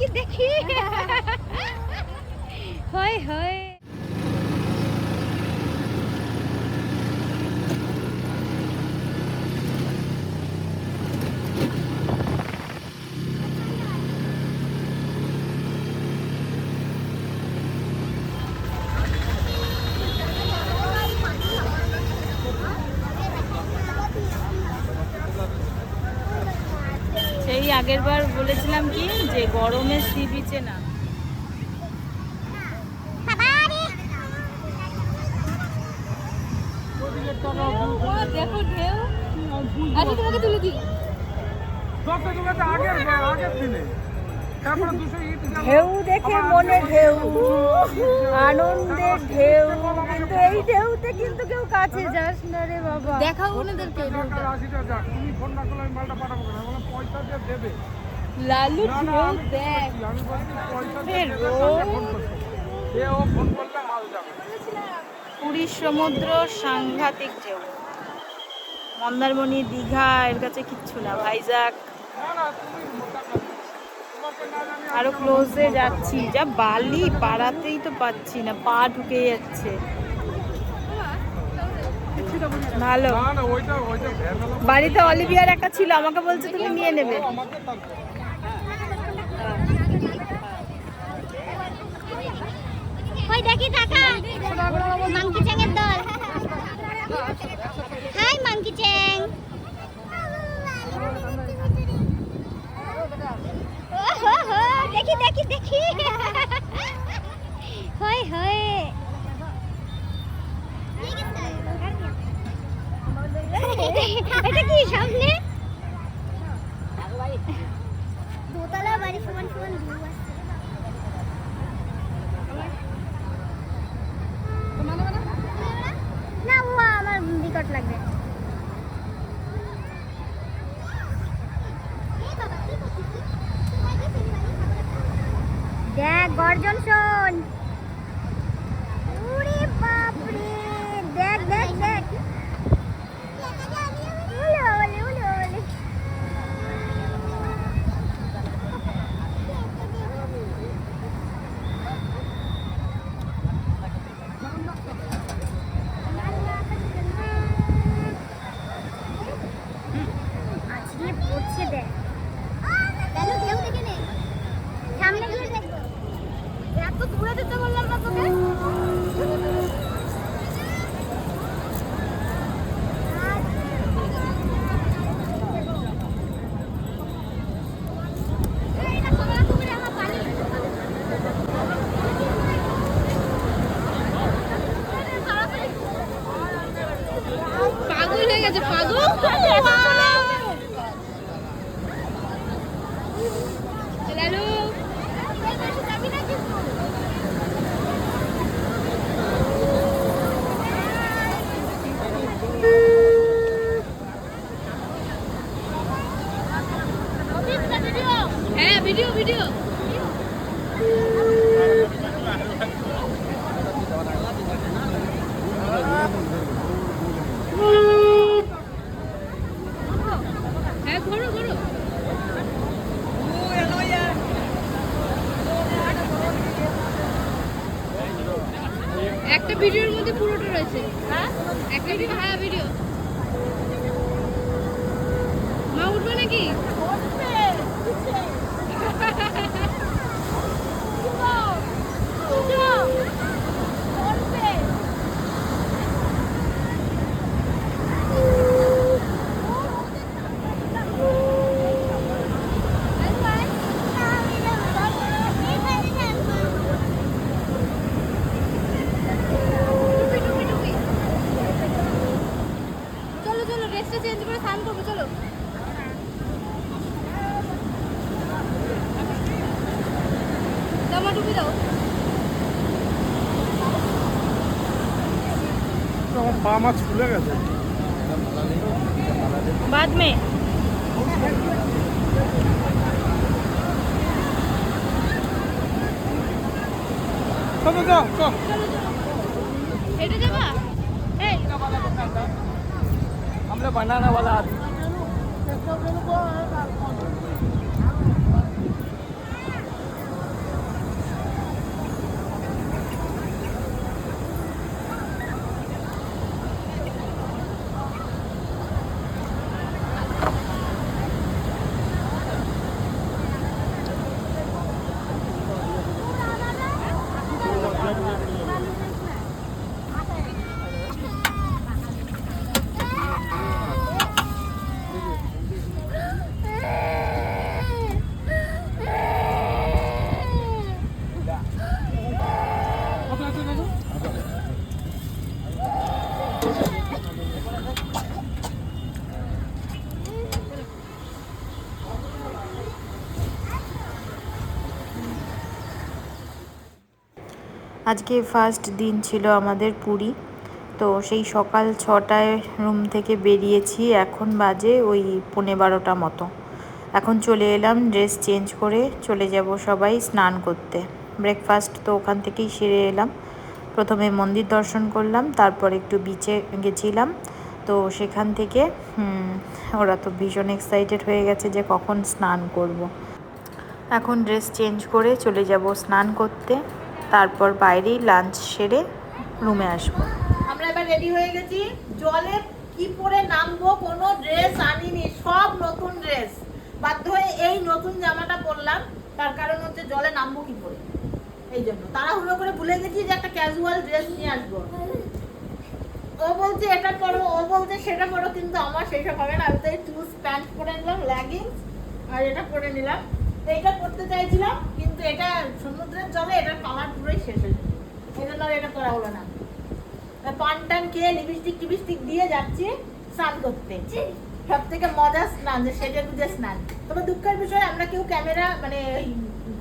দেখি দেখি দেখি হয় হয় সেই আগের বার বলেছিলাম কি যে গরমে সি বিচে না। দেখো ঢেউ। আচ্ছা তোমাকে তুলে দিই। ঢেউ দেখে মনে ঢেউ আনন্দের ঢেউ। কিন্তু এই ঢেউতে কিন্তু কেউ কাছে যাস না রে বাবা। দেখাও ওনাদেরকে লালু ঢেউ দেখ। পুরীর সমুদ্র সাংঘাতিক ঢেউ। মন্দারমণি দীঘা এর কাছে কিচ্ছু না। ভাইজাগ আরও ক্লোজে যাচ্ছি। যা বালি পাড়াতেই তো পাচ্ছি না, পা ঢুকে যাচ্ছে। ভালো। বাড়িতে অলিভিয়ার একটা ছিল, আমাকে বলছে তুমি নিয়ে নেবে। দেখি টাকা মাংকি চ্যাংয়ের দল। Hi, monkey Chang. দেখি হয়। হয় এটা কি সামনে দোতলা বাড়ি সমান সমান ভিউ আসছে না ও আমার বিকট লাগবে দেখ গর্জন শোন ওরে বাপরে দেখ দেখ দেখ উলে উলে উলে উলে আছড়িয়ে পড়ছে দেখ কেন ঢেউ দেখে নে সামনে গিয়ে দেখব এত দূরে যেতে বললাম না তোকে পাগল হয়ে গেছে পাগল লালু হ্যাঁ ভিডিও ভিডিও হ্যাঁ ঘোরো ঘোরো একটা ভিডিওর মধ্যে পুরোটা রয়েছে। একটা ভিডিও হ্যাঁ ভিডিও। মা উঠবে নাকি চলো চলো ড্রেসটা চেঞ্জ করে স্নান করব চলো জামা টুপি দাও আমার পা মাছ ফুলে গেছে बाद में চলো যাও চল হেঁটে যাবা এই আমরা বানানা वाला आदमी আজকে ফার্স্ট দিন ছিল আমাদের পুরী। তো সেই সকাল ছটায় রুম থেকে বেরিয়েছি, এখন বাজে ওই পৌনে বারোটা মতো। এখন চলে এলাম ড্রেস চেঞ্জ করে চলে যাব সবাই স্নান করতে। ব্রেকফাস্ট তো ওখান থেকেই সেরে এলাম। প্রথমে মন্দির দর্শন করলাম, তারপর একটু বিচে গেছিলাম। তো সেখান থেকে ওরা তো ভীষণ এক্সাইটেড হয়ে গেছে যে কখন স্নান করব। এখন ড্রেস চেঞ্জ করে চলে যাব স্নান করতে। তারপর বাইরেই লাঞ্চ সেরে রুমে আসব। আমরা এবার রেডি হয়ে গেছি। জলে কি পরে নামবো, কোনো ড্রেস আনিনি, সব নতুন ড্রেস বাধ্য হয়ে এই নতুন জামাটা পরলাম। তার কারণ হচ্ছে জলে নামবো কি করে? এই জন্য। তাড়াহুড়ো করে ভুলে গেছি যে একটা ক্যাজুয়াল ড্রেস নিয়ে আসব। ও বলছে, এটা পরো। ও বলছে, সেটা পরো। কিন্তু আমার সেই সব হবে না। আমি তো এই চুজ প্যান্ট পরে নিলাম লেগিংস আর এটা পরে নিলাম। এইটা করতে চাইছিলাম, কিন্তু এটা সমুদ্রের জলে এটার কালার পুরোই শেষ হয়ে যাবে। এই জন্য আর এটা করা হলো না। পান টান খেয়ে লিপস্টিক টিপস্টিক দিয়ে যাচ্ছি স্নান করতে। সব থেকে মজা স্নান, যে সেজে গুজে স্নান। তবে দুঃখের বিষয়, আমরা কেউ ক্যামেরা মানে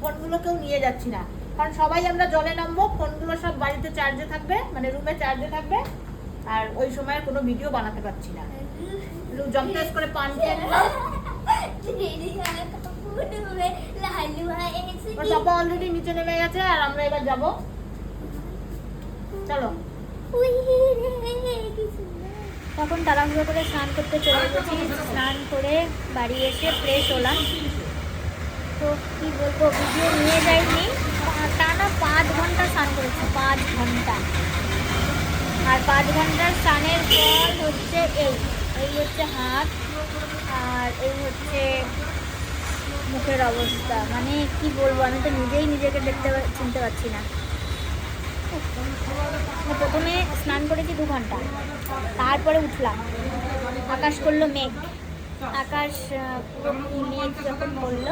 ফোনগুলো কেউ নিয়ে যাচ্ছি না। কারণ সবাই আমরা জলে নামবো, ফোনগুলো সব বাড়িতে চার্জে থাকবে মানে রুমে চার্জে থাকবে। আর ওই সময় কোনো ভিডিও বানাতে পারছি না। জমতেস করে পান খেয়ে নিচে নেমে গেছে, আর আমরা এবার যাব। চলো। তখন তাড়াহুড়ো করে স্নান করতে চলে গেছি। স্নান করে বাড়ি এসে ফ্রেশ হলাম। তো কি বলব, ভিডিও নিয়ে যাইনি। টানা পাঁচ ঘণ্টা স্নান করেছি, পাঁচ ঘণ্টা। আর পাঁচ ঘণ্টার স্নানের পর হচ্ছে এই এই হচ্ছে হাত, আর এই হচ্ছে মুখের অবস্থা। মানে কি বলব, আমি তো নিজেই নিজেকে দেখতে চিনতে পারছি না। প্রথমে স্নান করেছি দু ঘণ্টা। তারপরে উঠলাম। আকাশ করল মেঘ। আকাশ মেঘ যখন করল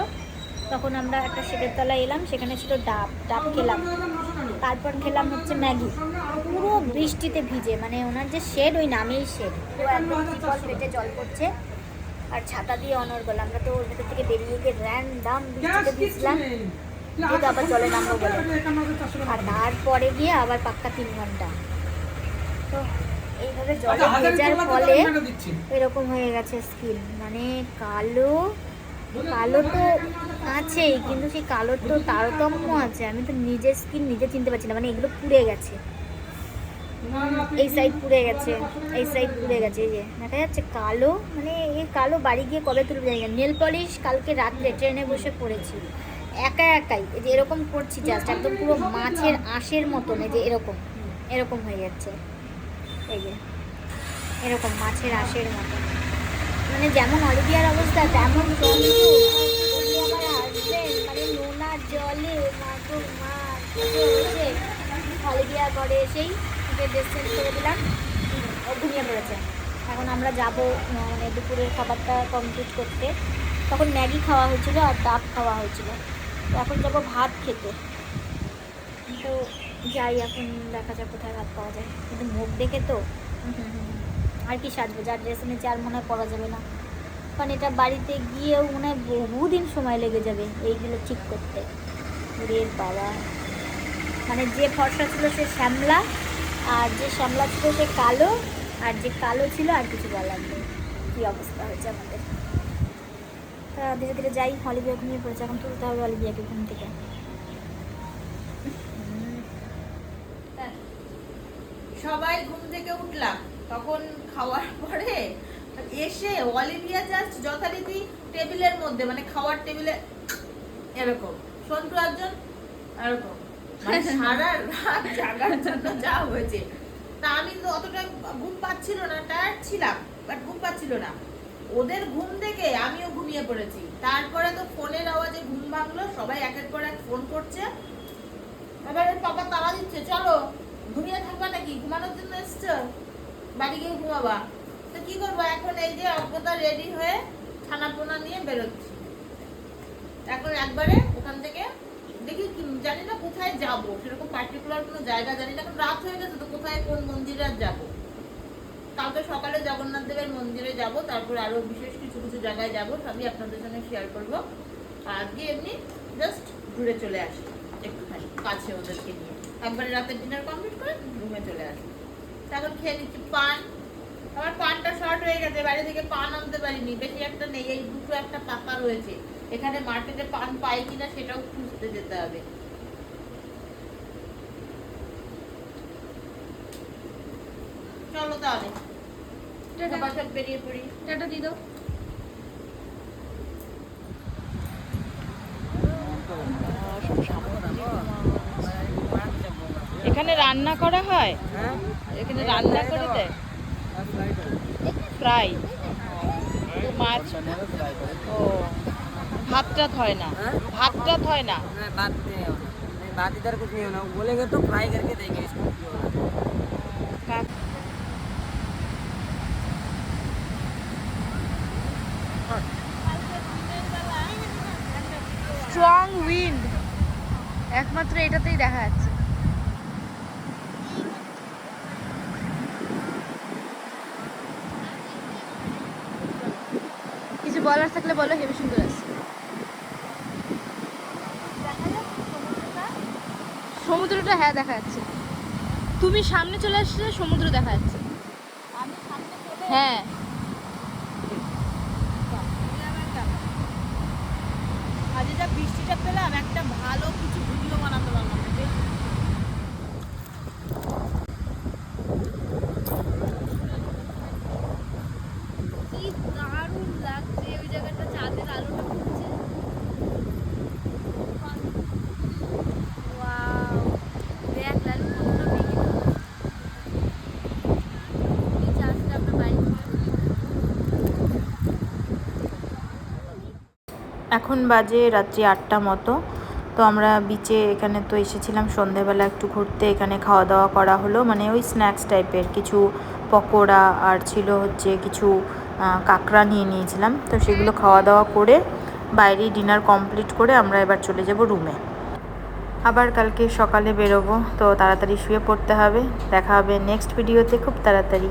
তখন আমরা একটা শেডের তলায় এলাম। সেখানে ছিল ডাব। ডাব খেলাম। তারপর খেলাম হচ্ছে ম্যাগি। পুরো বৃষ্টিতে ভিজে। মানে ওনার যে শেড ওই নামেই শেড পুরো একদম জল পড়ছে। আর ছাতা দিয়ে অনর্গল আমরা তো ওর ভেতর থেকে বেরিয়ে গিয়ে র্যান্ডাম বৃষ্টিতে ভিজলাম যেহেতু আবার জলে নামবো বলে। আর তারপরে গিয়ে আবার পাক্কা তিন ঘণ্টা। তো এইভাবে জলে ভেজার ফলে এরকম হয়ে গেছে স্কিন মানে কালো কালো তো আছেই কিন্তু সেই কালোর তো তারতম্য আছে। আমি তো নিজের স্কিন নিজে চিনতে পারছি না। মানে এগুলো পুড়ে গেছে। এই সাইড পুড়ে গেছে, এই সাইড পুড়ে গেছে, এই যে। দেখা যাচ্ছে কালো মানে এই কালো বাড়ি গিয়ে কবে তুলবে জানি নেল পলিশ কালকে রাত্রে ট্রেনে বসে পড়েছি। একা একাই, এই যে এরকম করছি জাস্ট একদম পুরো মাছের আঁশের মতন, এই যে এরকম এরকম হয়ে যাচ্ছে। এই যে, এরকম মাছের আঁশের মতন। মানে যেমন অলিভিয়ার অবস্থা, তেমন মানে জলে মাছ অলিভিয়া করে এসেই ড্রেস চেঞ্জ করে দিলাম। ও ঘুমিয়ে পড়েছে। এখন আমরা যাব মানে দুপুরের খাবারটা কমপ্লিট করতে। তখন ম্যাগি খাওয়া হয়েছিল আর ডাব খাওয়া হয়েছিল। তো এখন যাব ভাত খেতে। তো যাই, এখন দেখা যাক কোথায় ভাত পাওয়া যায়। কিন্তু মুখ দেখে তো। আর কি সাজবো, যার ড্রেস এনেছে আর মনে হয় পরা যাবে না। কারণ এটা বাড়িতে গিয়েও মনে হয় বহুদিন সময় লেগে যাবে এইগুলো ঠিক করতে। রে বাবা। মানে যে ফর্সা ছিল সে শ্যামলা আর যে শ্যামলা ছিল সে কালো, আর যে কালো ছিল আর কিছু বলার নেই। কী অবস্থা হয়েছে আমাদের? তা ধীরে ধীরে যাই অলিভিয়া ঘুমিয়ে পড়েছে। এখন তুলতে হবে অলিভিয়াকে ঘুম থেকে। হুম। সবাই ঘুম থেকে উঠলাম। তখন খাওয়ার পরে এসে অলিভিয়া জাস্ট যথারীতি টেবিলের মধ্যে মানে খাওয়ার টেবিলে এরকম। সন্টু একজন এরকম। মানে সারা রাত জাগার জন্য যা হয়েছে। তা আমি তো অতটা ঘুম পাচ্ছিল না টায়ার্ড ছিলাম বাট ঘুম পাচ্ছিল না। ওদের ঘুম থেকে আমিও ঘুমিয়ে পড়েছি। তারপরে তো ফোনের আওয়াজে ঘুম ভাঙলো, সবাই একের পর এক ফোন করছে। এবারে পাপা তারা দিচ্ছে, চলো, ঘুমিয়ে থাকবা নাকি? ঘুমানোর জন্য এসছো? বাড়ি গিয়ে ঘুমাবা। তো কি করব, এখন এই যে অজ্ঞতা রেডি হয়ে ছানা পোনা নিয়ে বেরোচ্ছি। এখন একবারে ওখান থেকে দেখি জানি না কোথায় যাব, সেরকম পার্টিকুলার কোনো জায়গা জানি না এখন রাত হয়ে গেছে তো কোথায় কোন মন্দিরে আর যাব। কালকে সকালে জগন্নাথ দেবের মন্দিরে যাব, তারপর আরও বিশেষ কিছু কিছু জায়গায় যাব, সবই আপনাদের সঙ্গে শেয়ার করব। আর আজকে এমনি জাস্ট ঘুরে চলে আসি, একটুখানি কাছে ওদেরকে নিয়ে। একবারে রাতের ডিনার কমপ্লিট করে রুমে চলে আসি। তারপর খেয়ে নিচ্ছি পান। আমার পানটা শর্ট হয়ে গেছে বাড়ি থেকে পান আনতে পারিনি, বেশি একটা নেই, এই দুটো একটা পাতা রয়েছে। এখানে মার্কেটে পান পাই কিনা সেটাও খুঁজতে যেতে হবে। চলো তাহলে। বেরিয়ে পড়ি। টাটা দিদো। এখানে রান্না করা হয়? এখানে রান্না করে দেয় ফ্রাই মাছ? ও। ভাত টাত হয় না ভাত টাত হয় না नहीं बात नहीं होना नहीं बात इधर कुछ नहीं होना बोलेंगे तो फ्राई करके देंगे इसको जो होना। স্ট্রং উইন্ড একমাত্র এটাতেই দেখা যাচ্ছে কিছু বলার থাকলে বলো হেবি সুন্দর আছে সমুদ্রটা হ্যাঁ দেখা যাচ্ছে। তুমি সামনে চলে আসলে সমুদ্র দেখা যাচ্ছে। হ্যাঁ। আজ যা বৃষ্টিটা পেলাম, একটা ভালো কিছু ভিডিও বানাতে পারলাম না। বেশ কি দারুণ লাগছে ওই জায়গাটা চাঁদের আলোটা পড়ছে ওয়াও দেখ লালু কতটা ভেঙে গেল এই চাঁদটা আমরা বাড়ি এখন বাজে রাত্রি আটটা মতো। তো আমরা বিচে এখানে তো এসেছিলাম, সন্ধেবেলা একটু ঘুরতে এখানে খাওয়া দাওয়া করা হলো। মানে ওই স্ন্যাক্স টাইপের কিছু পকোড়া আর ছিল হচ্ছে কিছু কাঁকড়া নিয়ে নিয়েছিলাম। তো সেগুলো খাওয়া দাওয়া করে বাইরে ডিনার কমপ্লিট করে আমরা এবার চলে যাব রুমে আবার কালকে সকালে বেরোবো, তো তাড়াতাড়ি শুয়ে পড়তে হবে। দেখা হবে নেক্সট ভিডিওতে খুব তাড়াতাড়ি।